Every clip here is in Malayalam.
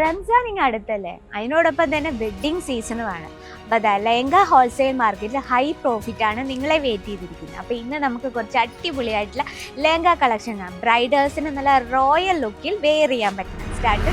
റംസാൻ ഇങ്ങ് അടുത്തല്ലേ? അതിനോടൊപ്പം തന്നെ വെഡ്ഡിങ് സീസണുമാണ് അപ്പോൾ അതാ ലെഹങ്ക ഹോൾസെയിൽ മാർക്കറ്റിൽ ഹൈ പ്രോഫിറ്റ് ആണ് നിങ്ങളെ വെയിറ്റ് ചെയ്തിരിക്കുന്നത്. അപ്പോൾ ഇന്ന് നമുക്ക് കുറച്ച് അടിപൊളിയായിട്ടുള്ള ലെഹങ്ക കളക്ഷൻ ബ്രൈഡേഴ്സിന് നല്ല റോയൽ ലുക്കിൽ വെയർ ചെയ്യാൻ പറ്റുന്ന. സ്റ്റാർട്ട്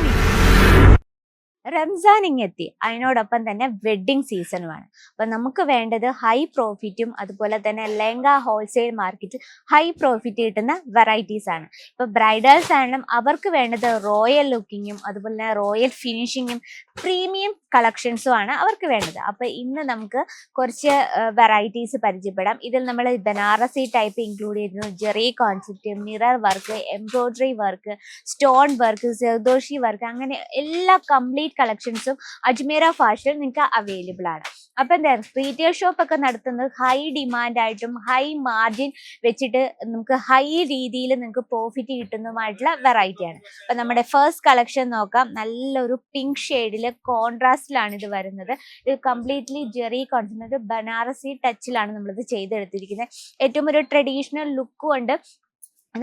റംസാൻ ഇങ്ങെത്തി. അതിനോടൊപ്പം തന്നെ വെഡ്ഡിങ് സീസണുമാണ് അപ്പം നമുക്ക് വേണ്ടത് ഹൈ പ്രോഫിറ്റും അതുപോലെ തന്നെ ലെങ്ക ഹോൾസെയിൽ മാർക്കറ്റിൽ ഹൈ പ്രോഫിറ്റ് കിട്ടുന്ന വെറൈറ്റീസ് ആണ്. ഇപ്പൊ ബ്രൈഡൽസ് ആണെങ്കിലും അവർക്ക് വേണ്ടത് റോയൽ ലുക്കിങ്ങും അതുപോലെ തന്നെ റോയൽ ഫിനിഷിങ്ങും പ്രീമിയം കളക്ഷൻസും ആണ് അവർക്ക് വേണ്ടത്. അപ്പൊ ഇന്ന് നമുക്ക് കുറച്ച് വെറൈറ്റീസ് പരിചയപ്പെടാം. ഇതിൽ നമ്മൾ ബനാറസി ടൈപ്പ് ഇൻക്ലൂഡ് ചെയ്തിരുന്നു. Zari concept mirror work embroidery work stone work zardozi work അങ്ങനെ എല്ലാ കംപ്ലീറ്റ് കളക്ഷൻസും അജ്മീറ ഫാഷൻ നിങ്ങൾക്ക് അവൈലബിൾ ആണ്. അപ്പൊ എന്താ റീറ്റെയിൽ ഷോപ്പ് ഒക്കെ നടത്തുന്നത് ഹൈ ഡിമാൻഡ് ആയിട്ടും ഹൈ മാർജിൻ വെച്ചിട്ട് നമുക്ക് ഹൈ രീതിയിൽ നിങ്ങൾക്ക് പ്രോഫിറ്റ് കിട്ടുന്നതുമായിട്ടുള്ള വെറൈറ്റിയാണ് അപ്പൊ നമ്മുടെ ഫസ്റ്റ് കളക്ഷൻ നോക്കാം. നല്ലൊരു പിങ്ക് ഷെയ്ഡിൽ കോൺട്രാസ്റ്റിലാണ് ഇത് വരുന്നത്. ഇത് കംപ്ലീറ്റ്ലി ജെറി കോൺസെൻട്രേറ്റ് ബനാറസി ടച്ചിലാണ് നമ്മളിത് ചെയ്തെടുത്തിരിക്കുന്നത്. ഏറ്റവും ഒരു ട്രഡീഷണൽ ലുക്കും ഉണ്ട്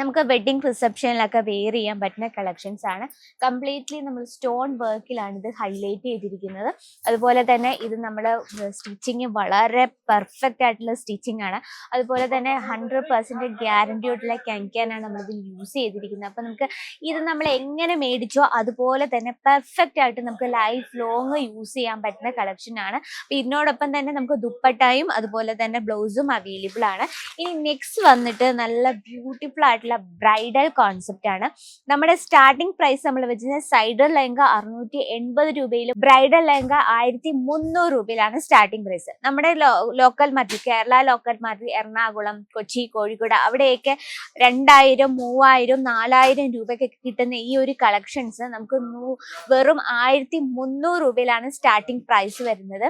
നമുക്ക് വെഡ്ഡിങ് റിസപ്ഷനിലൊക്കെ വെയർ ചെയ്യാൻ പറ്റുന്ന കളക്ഷൻസ് ആണ്. കംപ്ലീറ്റ്ലി നമ്മൾ സ്റ്റോൺ വർക്കിലാണ് ഇത് ഹൈലൈറ്റ് ചെയ്തിരിക്കുന്നത്. അതുപോലെ തന്നെ ഇത് നമ്മൾ സ്റ്റിച്ചിങ് വളരെ പെർഫെക്റ്റ് ആയിട്ടുള്ള സ്റ്റിച്ചിങ് ആണ്. അതുപോലെ തന്നെ ഹൺഡ്രഡ് പെർസെന്റ് ഗ്യാരണ്ടിയോട്ടുള്ള ക്യാൻക്യാനാണ് നമ്മളിത് യൂസ് ചെയ്തിരിക്കുന്നത്. അപ്പം നമുക്ക് ഇത് നമ്മൾ എങ്ങനെ മേടിച്ചോ അതുപോലെ തന്നെ പെർഫെക്റ്റ് ആയിട്ട് നമുക്ക് ലൈഫ് ലോങ് യൂസ് ചെയ്യാൻ പറ്റുന്ന കളക്ഷൻ ആണ്. അപ്പം ഇതിനോടൊപ്പം തന്നെ നമുക്ക് ദുപ്പട്ടായും അതുപോലെ തന്നെ ബ്ലൗസും അവൈലബിൾ ആണ്. ഇനി നെക്സ്റ്റ് വന്നിട്ട് നല്ല ബ്യൂട്ടിഫുൾ ആയിട്ടുള്ള ബ്രൈഡൽ കോൺസെപ്റ്റ് ആണ്. നമ്മുടെ സ്റ്റാർട്ടിംഗ് പ്രൈസ് നമ്മൾ വെച്ചിരുന്നത് സൈഡർ ലഹങ്ക അറുന്നൂറ്റി എൺപത് രൂപയിലും ബ്രൈഡൽ ലഹങ്ക ആയിരത്തി മുന്നൂറ് രൂപയിലാണ് സ്റ്റാർട്ടിംഗ് പ്രൈസ് നമ്മുടെ local market Kerala local market Ernakulam Kochi Kozhikode അവിടെയൊക്കെ രണ്ടായിരം മൂവായിരം നാലായിരം രൂപയ്ക്കൊക്കെ കിട്ടുന്ന ഈ ഒരു കളക്ഷൻസ് നമുക്ക് വെറും ആയിരത്തി മുന്നൂറ് രൂപയിലാണ് സ്റ്റാർട്ടിംഗ് പ്രൈസ് വരുന്നത്.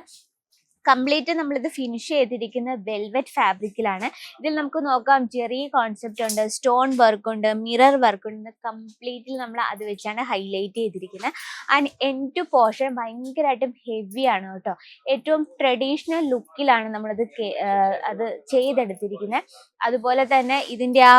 കംപ്ലീറ്റ് നമ്മളിത് ഫിനിഷ് ചെയ്തിരിക്കുന്ന വെൽവെറ്റ് ഫാബ്രിക്കിലാണ് ഇതിൽ നമുക്ക് നോക്കാം ചെറിയ കോൺസെപ്റ്റ് ഉണ്ട് സ്റ്റോൺ വർക്ക് ഉണ്ട് മിറർ വർക്ക് ഉണ്ട് കംപ്ലീറ്റ്ലി നമ്മൾ അത് വെച്ചാണ് ഹൈലൈറ്റ് ചെയ്തിരിക്കുന്നത് ആൻഡ് എൻ ടു പോർഷൻ ഭയങ്കരമായിട്ടും ഹെവി ആണ് കേട്ടോ. ഏറ്റവും ട്രഡീഷണൽ ലുക്കിലാണ് നമ്മളത് അത് ചെയ്തെടുത്തിരിക്കുന്നത് അതുപോലെ തന്നെ ഇതിന്റെ ആ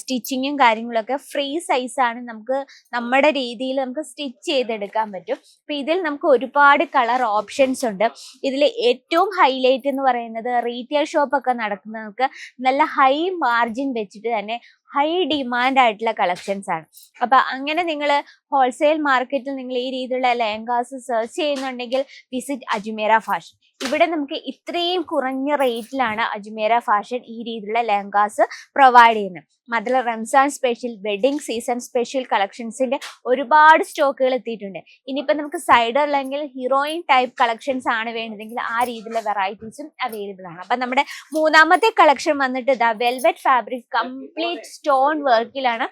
സ്റ്റിച്ചിങ്ങും കാര്യങ്ങളൊക്കെ ഫ്രീ സൈസാണ് നമുക്ക് നമ്മുടെ രീതിയിൽ നമുക്ക് സ്റ്റിച്ച് ചെയ്തെടുക്കാൻ പറ്റും. അപ്പം ഇതിൽ നമുക്ക് ഒരുപാട് കളർ ഓപ്ഷൻസ് ഉണ്ട്. ഇതിൽ ഏറ്റവും ഹൈലൈറ്റ് എന്ന് പറയുന്നത് റീറ്റെയിൽ ഷോപ്പ് ഒക്കെ നടക്കുന്നവർക്ക് നല്ല ഹൈ മാർജിൻ വെച്ചിട്ട് തന്നെ ഹൈ ഡിമാൻഡ് ആയിട്ടുള്ള കളക്ഷൻസ് ആണ്. അപ്പൊ അങ്ങനെ നിങ്ങൾ ഹോൾസെയിൽ മാർക്കറ്റിൽ നിങ്ങൾ ഈ രീതിയിലുള്ള ലെഹങ്കാസ് സെർച്ച് ചെയ്യുന്നുണ്ടെങ്കിൽ വിസിറ്റ് അജ്മേര ഫാഷൻ ഇവിടെ നമുക്ക് ഇത്രയും കുറഞ്ഞ റേറ്റിലാണ് അജ്മേര ഫാഷൻ ഈ രീതിയിലുള്ള ലെഹങ്കാസ് പ്രൊവൈഡ് ചെയ്യുന്നത്. മാത്രമല്ല Ramzan special wedding season special കളക്ഷൻസിന്റെ ഒരുപാട് സ്റ്റോക്കുകൾ എത്തിയിട്ടുണ്ട്. ഇനിയിപ്പോൾ നമുക്ക് സൈഡർ അല്ലെങ്കിൽ ഹീറോയിൻ ടൈപ്പ് കളക്ഷൻസ് ആണ് വേണ്ടതെങ്കിൽ ആ രീതിയിലുള്ള വെറൈറ്റീസും അവൈലബിൾ ആണ്. അപ്പം നമ്മുടെ മൂന്നാമത്തെ കളക്ഷൻ വന്നിട്ട് the velvet fabric complete stone വർക്കിലാണ്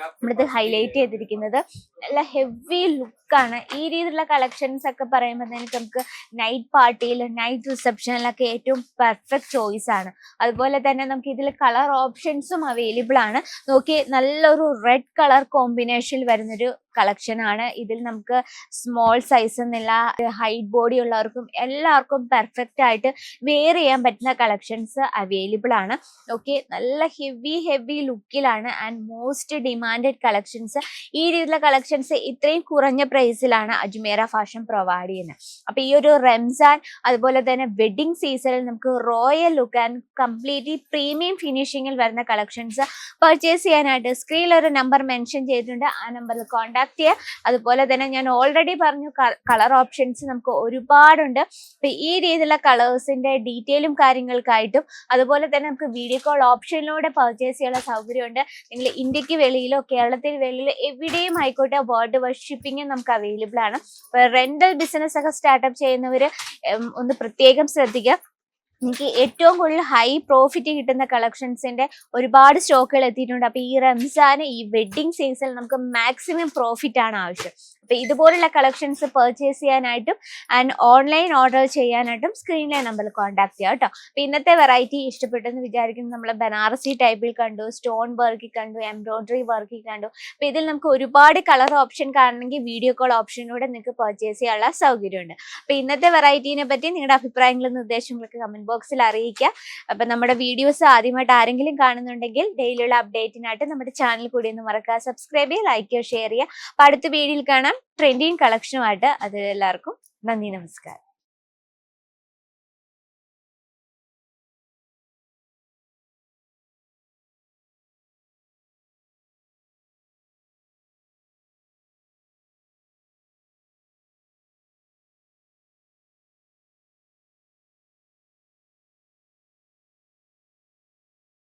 നമ്മളിത് ഹൈലൈറ്റ് ചെയ്തിരിക്കുന്നത്. നല്ല ഹെവി ലുക്കാണ് ഈ രീതിയിലുള്ള കളക്ഷൻസ് ഒക്കെ പറയുമ്പോൾ തന്നെ നമുക്ക് നൈറ്റ് പാർട്ടിയിൽ നൈറ്റ് റിസപ്ഷനിലൊക്കെ ഏറ്റവും പെർഫെക്റ്റ് ചോയ്സ് ആണ്. അതുപോലെ തന്നെ നമുക്ക് ഇതിൽ കളർ ഓപ്ഷൻസും അവൈലബിൾ ആണ്. നോക്കി നല്ലൊരു റെഡ് കളർ കോമ്പിനേഷനിൽ വരുന്നൊരു കളക്ഷൻ ആണ്. ഇതിൽ നമുക്ക് സ്മോൾ സൈസ് എന്നില്ല ഹൈറ്റ് ബോഡി ഉള്ളവർക്കും എല്ലാവർക്കും പെർഫെക്റ്റ് ആയിട്ട് വെയർ ചെയ്യാൻ പറ്റുന്ന കളക്ഷൻസ് അവൈലബിൾ ആണ്. ഓക്കെ നല്ല ഹെവി ഹെവി ലുക്കിലാണ് ആൻഡ് മോസ്റ്റ് ഡിമാൻഡഡ് കളക്ഷൻസ് ഈ രീതിയിലുള്ള കളക്ഷൻസ് ഇത്രയും കുറഞ്ഞ പ്രൈസിലാണ് അജ്മേര ഫാഷൻ പ്രൊവൈഡ് ചെയ്യുന്നത്. അപ്പൊ ഈ ഒരു റംസാൻ അതുപോലെ തന്നെ വെഡിങ് സീസണിൽ നമുക്ക് royal look and completely premium ഫിനിഷിങ്ങിൽ വരുന്ന കളക്ഷൻസ് പർച്ചേസ് ചെയ്യാനായിട്ട് സ്ക്രീനിൽ ഒരു നമ്പർ മെൻഷൻ ചെയ്തിട്ടുണ്ട്. ആ നമ്പറിൽ കോൺടാക്ട് ചെയ്യുക അതുപോലെ തന്നെ ഞാൻ ഓൾറെഡി പറഞ്ഞു കളർ ഓപ്ഷൻസ് നമുക്ക് ഒരുപാടുണ്ട്. അപ്പൊ ഈ രീതിയിലുള്ള കളേഴ്സിന്റെ ഡീറ്റെയിലും കാര്യങ്ങൾക്കായിട്ടും അതുപോലെ തന്നെ നമുക്ക് വീഡിയോ കോൾ ഓപ്ഷനിലൂടെ പർച്ചേസ് ചെയ്യാനുള്ള സൗകര്യമുണ്ട്. നിങ്ങൾ ഇന്ത്യയ്ക്ക് വെളിയിലോ കേരളത്തിൽ വെളിയിലോ എവിടെയും ആയിക്കോട്ടെ വേൾഡ് വർഷിപ്പിംഗ് ഷിപ്പിംഗും നമുക്ക് അവൈലബിൾ ആണ്. റെന്റൽ ബിസിനസ് ഒക്കെ സ്റ്റാർട്ടപ്പ് ചെയ്യുന്നവർ ഒന്ന് പ്രത്യേകം ശ്രദ്ധിക്കുക എനിക്ക് ഏറ്റവും കൂടുതൽ ഹൈ പ്രോഫിറ്റ് കിട്ടുന്ന കളക്ഷൻസിന്റെ ഒരുപാട് സ്റ്റോക്കുകൾ എത്തിയിട്ടുണ്ട്. അപ്പൊ ഈ റംസാന് ഈ വെഡിങ് സീസണിൽ നമുക്ക് മാക്സിമം പ്രോഫിറ്റ് ആണ് ആവശ്യം. അപ്പൊ ഇതുപോലുള്ള കളക്ഷൻസ് പർച്ചേസ് ചെയ്യാനായിട്ടും ആൻഡ് ഓൺലൈൻ ഓർഡർ ചെയ്യാനായിട്ടും സ്ക്രീനിലെ നമ്പറിൽ കോൺടാക്ട് ചെയ്യാം കേട്ടോ. അപ്പൊ ഇന്നത്തെ വെറൈറ്റി ഇഷ്ടപ്പെട്ടെന്ന് വിചാരിക്കുന്നു. നമ്മൾ ബനാറസി ടൈപ്പിൽ കണ്ടു സ്റ്റോൺ വർക്കിൽ കണ്ടു എംബ്രോയിഡറി വർക്കിൽ കണ്ടു. അപ്പൊ ഇതിൽ നമുക്ക് ഒരുപാട് കളർ ഓപ്ഷൻ കാണണമെങ്കിൽ വീഡിയോ കോൾ ഓപ്ഷനിലൂടെ നിങ്ങൾക്ക് പർച്ചേസ് ചെയ്യാനുള്ള സൗകര്യമുണ്ട്. അപ്പൊ ഇന്നത്തെ വെറൈറ്റീനെ പറ്റി നിങ്ങളുടെ അഭിപ്രായങ്ങളും നിർദ്ദേശങ്ങളൊക്കെ കമന്റ് ബോക്സിൽ അറിയിക്കുക. അപ്പൊ നമ്മുടെ വീഡിയോസ് ആദ്യമായിട്ട് ആരെങ്കിലും കാണുന്നുണ്ടെങ്കിൽ ഡെയിലിയുള്ള അപ്ഡേറ്റിനായിട്ട് നമ്മുടെ ചാനൽ കൂടി ഒന്ന് മറക്കുക സബ്സ്ക്രൈബ് ചെയ്യുക ലൈക്ക് ചെയ്യുക ഷെയർ ചെയ്യുക. അപ്പൊ അടുത്ത വീഡിയോയിൽ കാണാം. ട്രെൻഡിങ് കളക്ഷനുമായിട്ട് അത് എല്ലാവർക്കും നന്ദി നമസ്കാരം.